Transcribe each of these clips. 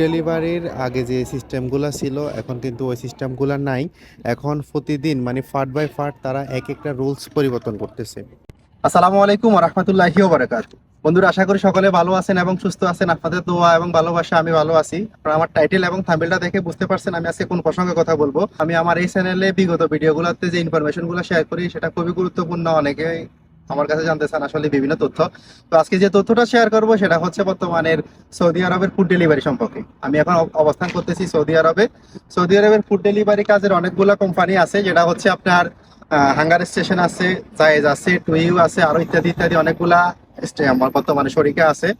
ডেলিভারির আগে যে সিস্টেমগুলো ছিল, এখন কিন্তু ওই সিস্টেমগুলো নাই। এখন প্রতিদিন মানে ফার্ট বাই ফার্ট তারা এক একটা রুলস পরিবর্তন করতেছে। আসসালামু আলাইকুম রহমতুল্লাহি বারাকাত বন্ধুরা, আশা করি সকলে ভালো আছেন এবং সুস্থ আছেন। আপনাদের দোয়া এবং ভালোবাসা আমি ভালো আছি। আমার টাইটেল এবং থাম্বেলটা দেখে বুঝতে পারছেন আমি আজকে কোন প্রসঙ্গে কথা বলব। আমি আমার এই চ্যানেলে বিগত ভিডিওগুলোতে যে ইনফরমেশনগুলো শেয়ার করি, সেটা খুবই গুরুত্বপূর্ণ। অনেকে আমার কাছে জানতে চান আসলে বিভিন্ন তথ্য। তো আজকে যে তথ্যটা শেয়ার করব, সেটা হচ্ছে বর্তমানের সৌদি আরবের ফুড ডেলিভারি সম্পর্কে। আমি এখন অবস্থান করতেছি সৌদি আরবে। সৌদি আরবের ফুড ডেলিভারি কাজের অনেকগুলো কোম্পানি আছে, যেটা হচ্ছে আপনার হাঙ্গার স্টেশন আছে জায়েজ আছে টুইউ আছে, আরও ইত্যাদি ইত্যাদি অনেকগুলা আমার বর্তমানে শরিকা আছে।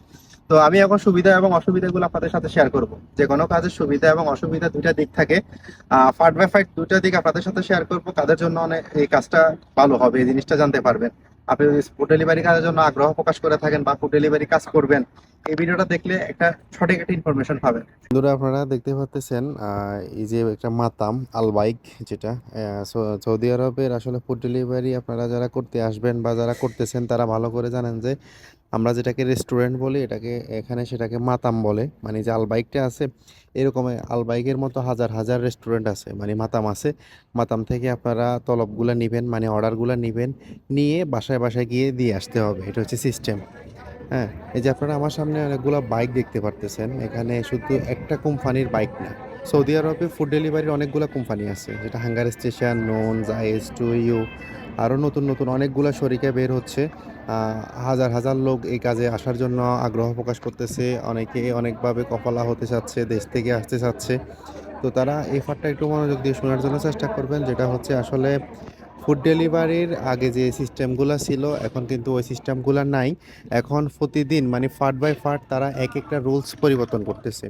তো আমি এখন সুবিধা এবং অসুবিধাগুলো আপনাদের সাথে শেয়ার করব। যে কোনো কাজের সুবিধা এবং অসুবিধা দুইটা দিক থাকে। ফার্ট বাই ফাইট দুইটা দিক আপনাদের সাথে শেয়ার করব। কাদের জন্য অনেক এই কাজটা ভালো হবে, এই জিনিসটা জানতে পারবেন। আপনি যদি ফুড ডেলিভারি কাজের জন্য আগ্রহ প্রকাশ করে থাকেন বা ফুড ডেলিভারি কাজ করবেন এই ভিডিওটা দেখলে একটা সঠিক একটা ইনফরমেশন পাবেন। বন্ধুরা, আপনারা দেখতে পাচ্ছেন এই যে একটা মাতাম আল বাইক যেটা সৌদি আরবের আসলে ফুড ডেলিভারি আপনারা যারা করতে আসবেন বা যারা করতেছেন, তারা ভালো করে জানেন যে আমরা যেটাকে রেস্টুরেন্ট বলি, এটাকে, এখানে সেটাকে মাতাম বলে। মানে যে আল বাইকটা আছে, এরকম আল বাইকের মতো হাজার হাজার রেস্টুরেন্ট আছে মানে মাতাম আছে। মাতাম থেকে আপনারা তলবগুলা নেবেন মানে অর্ডারগুলা নেবেন, নিয়ে বাসায় বাসায় গিয়ে দিয়ে আসতে হবে। এটা হচ্ছে সিস্টেম হ্যাঁ এই যে আপনারা আমার সামনে অনেকগুলো বাইক দেখতে পারতেছেন, এখানে শুধু একটা কোম্পানির বাইক না, সৌদি আরবে ফুড ডেলিভারির অনেকগুলো কোম্পানি আছে, যেটা Hunger Station Noon Jahez to you আরও নতুন নতুন অনেকগুলো শরিকে বের হচ্ছে। হাজার হাজার লোক এই কাজে আসার জন্য আগ্রহ প্রকাশ করতেছে, অনেকে অনেকভাবে কপালা হতে চাচ্ছে, দেশ থেকে আসতে চাচ্ছে। তো তারা এই ফারটা একটু মনোযোগ দিয়ে শোনার জন্য চেষ্টা করবেন, যেটা হচ্ছে আসলে ফুড ডেলিভারির আগে যে সিস্টেমগুলো ছিল, এখন কিন্তু ওই সিস্টেমগুলো নাই। এখন প্রতিদিন মানে ফার্ট বাই ফার্ট তারা এক একটা রুলস পরিবর্তন করতেছে।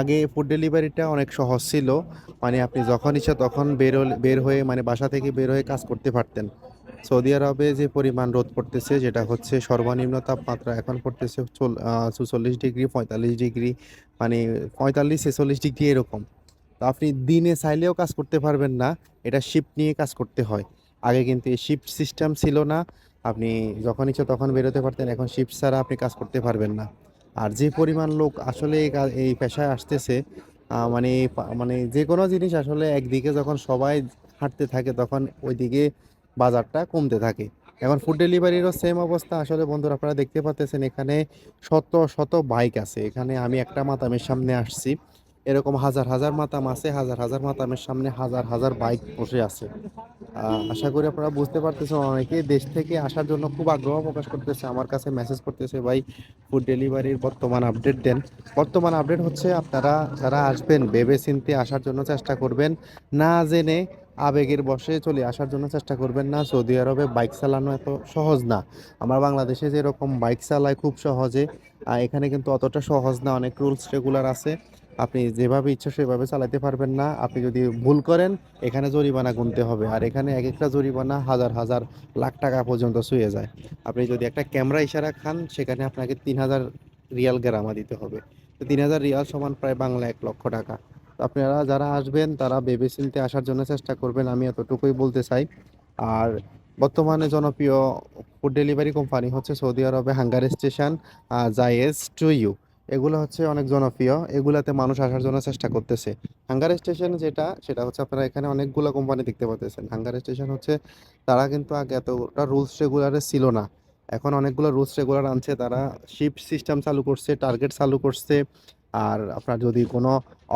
আগে ফুড ডেলিভারিটা অনেক সহজ ছিল মানে আপনি যখন ইচ্ছা তখন বের বের হয়ে মানে বাসা থেকে বের হয়ে কাজ করতে পারতেন। সৌদি আরবে যে পরিমাণ রোদ পড়তেছে, যেটা হচ্ছে সর্বনিম্ন তাপমাত্রা এখন পড়তেছে চুচল্লিশ ডিগ্রি, পঁয়তাল্লিশ ডিগ্রি মানে পঁয়তাল্লিশ ছেচল্লিশ ডিগ্রি এরকম। তো আপনি দিনে চাইলেও কাজ করতে পারবেন না, এটা শিফট নিয়ে কাজ করতে হয়। আগে কিন্তু এই শিফট সিস্টেম ছিল না, আপনি যখন ইচ্ছা তখন বেরোতে পারতেন, এখন শিফট ছাড়া আপনি কাজ করতে পারবেন না। আর যে পরিমাণ লোক আসলে এই পেশায় আসতেছে মানে মানে যে কোনো জিনিস আসলে একদিকে যখন সবাই হাঁটতে থাকে, তখন ওইদিকে বাজারটা কমতে থাকে। এখন ফুড ডেলিভারিরও সেম অবস্থা। আসলে বন্ধুরা, আপনারা দেখতে পাচ্ছেন এখানে শত শত বাইক আছে। এখানে আমি একটা মাতামের সামনে আসছি। এরকম হাজার হাজার মাতাম আছে, হাজার হাজার মাতামের সামনে হাজার হাজার বাইক বসে আছে। আশা করি আপনারা বুঝতে পারতেছেন অনেকে দেশ থেকে আসার জন্য খুব আগ্রহ প্রকাশ করতেছে, আমার কাছে মেসেজ করতেছে, ভাই ফুড ডেলিভারির বর্তমান আপডেট দেন। বর্তমান আপডেট হচ্ছে, আপনারা যারা আসবেন ভেবে চিনতে আসার জন্য চেষ্টা করবেন। না জেনে আবেগের বশে চলে আসার জন্য চেষ্টা করবেন না। সৌদি আরবে বাইক চালানো এত সহজ না। আমরা বাংলাদেশে যেরকম বাইক চালায় খুব সহজে এখানে কিন্তু অতটা সহজ না। অনেক রুলস রেগুলার আছে। আপনি যেভাবে ইচ্ছা সেভাবে চালাতে পারবেন না। আপনি যদি ভুল করেন, এখানে জরিমানা গুনতে হবে। আর এখানে এক একটা জরিমানা হাজার হাজার লাখ টাকা পর্যন্ত ছুঁয়ে যায়। আপনি যদি একটা ক্যামেরা ইশারা খান, সেখানে আপনাকে তিন হাজার রিয়াল গ্রামা দিতে হবে। তো তিন হাজার রিয়াল সমান প্রায় বাংলা এক লক্ষ টাকা। তো আপনারা যারা আসবেন, তারা ভেবে চিনতে আসার জন্য চেষ্টা করবেন, আমি এতটুকুই বলতে চাই। আর বর্তমানে জনপ্রিয় ফুড ডেলিভারি কোম্পানি হচ্ছে সৌদি আরবে Hunger Station Jahez to you. এগুলো হচ্ছে অনেক জনপ্রিয়। এগুলাতে মানুষ আসার জন্য চেষ্টা করতেছে। হাঙ্গার স্টেশন যেটা, সেটা হচ্ছে আপনারা এখানে অনেকগুলো কোম্পানি দেখতে পাচ্ছেন হাঙ্গার স্টেশন হচ্ছে, তারা কিন্তু আগে এতটা রুলস রেগুলারে ছিল না। এখন অনেকগুলো রুলস রেগুলার আনছে, তারা শিফট সিস্টেম চালু করছে টার্গেট চালু করছে। আর আপনার যদি কোনো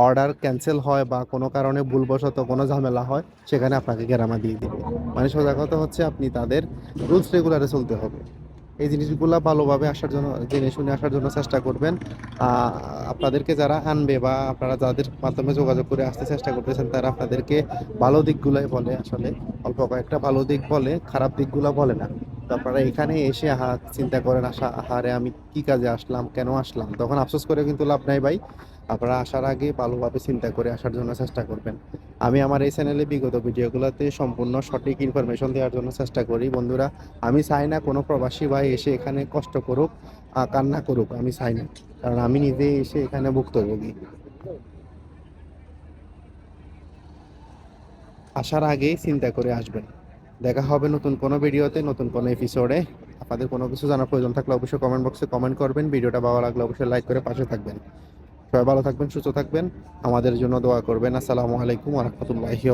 অর্ডার ক্যান্সেল হয় বা কোনো কারণে ভুলবশত কোনো ঝামেলা হয়, সেখানে আপনাকে গেরামা দিয়ে দিবে। মানে সোজা কথা হচ্ছে, আপনি তাদের রুলস রেগুলারে চলতে হবে। এই জিনিসগুলো ভালোভাবে আসার জন্য, জেনে শুনে আসার জন্য চেষ্টা করবেন। আপনাদেরকে যারা আনবে বা আপনারা যাদের মাধ্যমে যোগাযোগ করে আসতে চেষ্টা করতেছেন, তারা আপনাদেরকে ভালো দিকগুলোই বলে আসলে। অল্প কয়েকটা ভালো দিক বলে, খারাপ দিকগুলো বলে না। তো আপনারা এখানে এসে, আহা, চিন্তা করেন আসা আহারে আমি কি কাজে আসলাম, কেন আসলাম? তখন আফসোস করে কিন্তু লাভ নাই ভাই। আপনারা আসার আগে ভালোভাবে চিন্তা করে আসার জন্য চেষ্টা করবেন। আমি আমার এই চ্যানেলে বিগত ভিডিওগুলোতে সম্পূর্ণ সঠিক ইনফরমেশন দেওয়ার জন্য চেষ্টা করি। বন্ধুরা, আমি চাই না কোনো প্রবাসী ভাই এসে এখানে কষ্ট করুক কান্না করুক, আমি চাই না। কারণ আমি নিজে এসে এখানে ভুক্তভোগী। আসার আগেই চিন্তা করে আসবেন। দেখা হবে নতুন কোনো ভিডিওতে, নতুন কোনো এপিসোডে আপনাদের কোনো কিছু জানার প্রয়োজন থাকলে অবশ্যই কমেন্ট বক্সে কমেন্ট করবেন। ভিডিওটা ভালো লাগলে অবশ্যই লাইক করে পাশে থাকবেন। সবাই ভালো থাকবেন সুস্থ থাকবেন। আমাদের জন্য দোয়া করবেন। আসসালামু আলাইকুম রহমতুল্লাহি